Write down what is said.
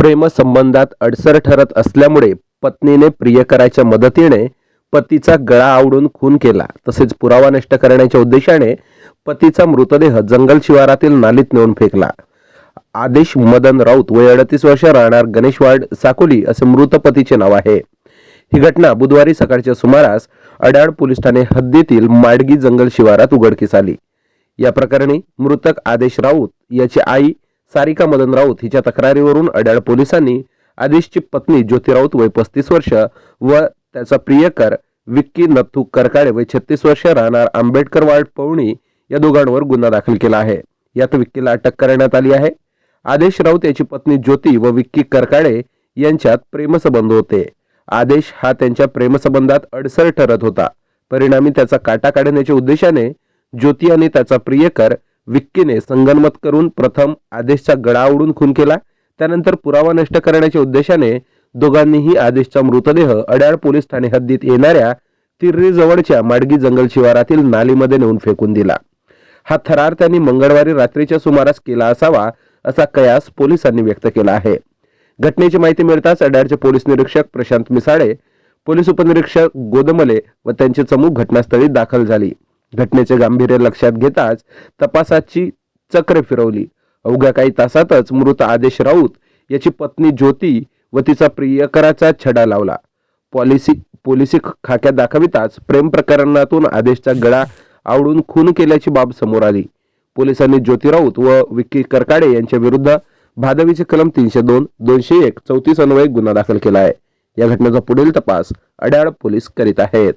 प्रेमसंबंधात अडसर ठरत असल्यामुळे पत्नीने प्रियकराच्या मदतीने पतीचा गळा आवडून खून केला. तसेच पुरावा नष्ट करण्याच्या उद्देशाने पतीचा मृतदेह जंगल शिवारातील नालीत नेऊन फेकला. आदेश मदन राऊत वय अडतीस वर्ष राहणार गणेशवाड साकोली असे मृत पतीचे नाव आहे. ही घटना बुधवारी सकाळच्या सुमारास अडाळ पोलीस ठाणे हद्दीतील माडगी जंगल शिवारात उघडकीस आली. या प्रकरणी मृतक आदेश राऊत याची आई सारिका मदन राऊत हिच्या तक्रारीवरून अड्याळ पोलिसांनी आदेशची पत्नी ज्योती राऊत वय पस्तीस वर्ष व त्याचा प्रियकर विक्की नथू करकाळे वय छत्तीस वर्ष राहणार आंबेडकर वार्ड पवणी या दोघांवर गुन्हा दाखल केला आहे. यात विक्कीला अटक करण्यात आली आहे. आदेश राऊत याची पत्नी ज्योती व विक्की करकाळे यांच्यात प्रेमसंबंध होते. आदेश हा त्यांच्या प्रेमसंबंधात अडसर ठरत होता. परिणामी त्याचा काटा काढण्याच्या उद्देशाने ज्योती आणि त्याचा प्रियकर विक्कीने संगनमत करून प्रथम आदेशचा गळा उडून खून केला. त्यानंतर पुरावा नष्ट करण्याच्या उद्देशाने दोघांनीही आदेशचा मृतदेह अड्याळ पोलीस ठाणे हद्दीत येणाऱ्या तिर्री जवळच्या माडगी जंगल शिवारातील नालीमध्ये नेऊन फेकून दिला. हा थरार त्यांनी मंगळवारी रात्रीच्या सुमारास केला असावा असा कयास पोलिसांनी व्यक्त केला आहे. घटनेची माहिती मिळताच अड्याळचे पोलीस निरीक्षक प्रशांत मिसाळे पोलीस उपनिरीक्षक गोदमले व त्यांची चमूक घटनास्थळी दाखल झाली. घटनेचे गांभीर्य लक्षात घेताच तपासाची चक्र फिरवली. अवघ्या काही तासातच मृत आदेश राऊत याची पत्नी ज्योती व तिचा प्रियकराचा छडा लावला. पॉलिसी पोलिसी खाक्या दाखविताच प्रेम प्रकरणातून आदेशचा गळा आवडून खून केल्याची बाब समोर आली. पोलिसांनी ज्योती राऊत व विक्की करकाडे यांच्या विरुद्ध भादवीचे कलम तीनशे दोन दोनशे एक चौतीस अन्वये गुन्हा दाखल केला आहे. या घटनेचा पुढील तपास अड्याळ पोलीस करीत आहेत.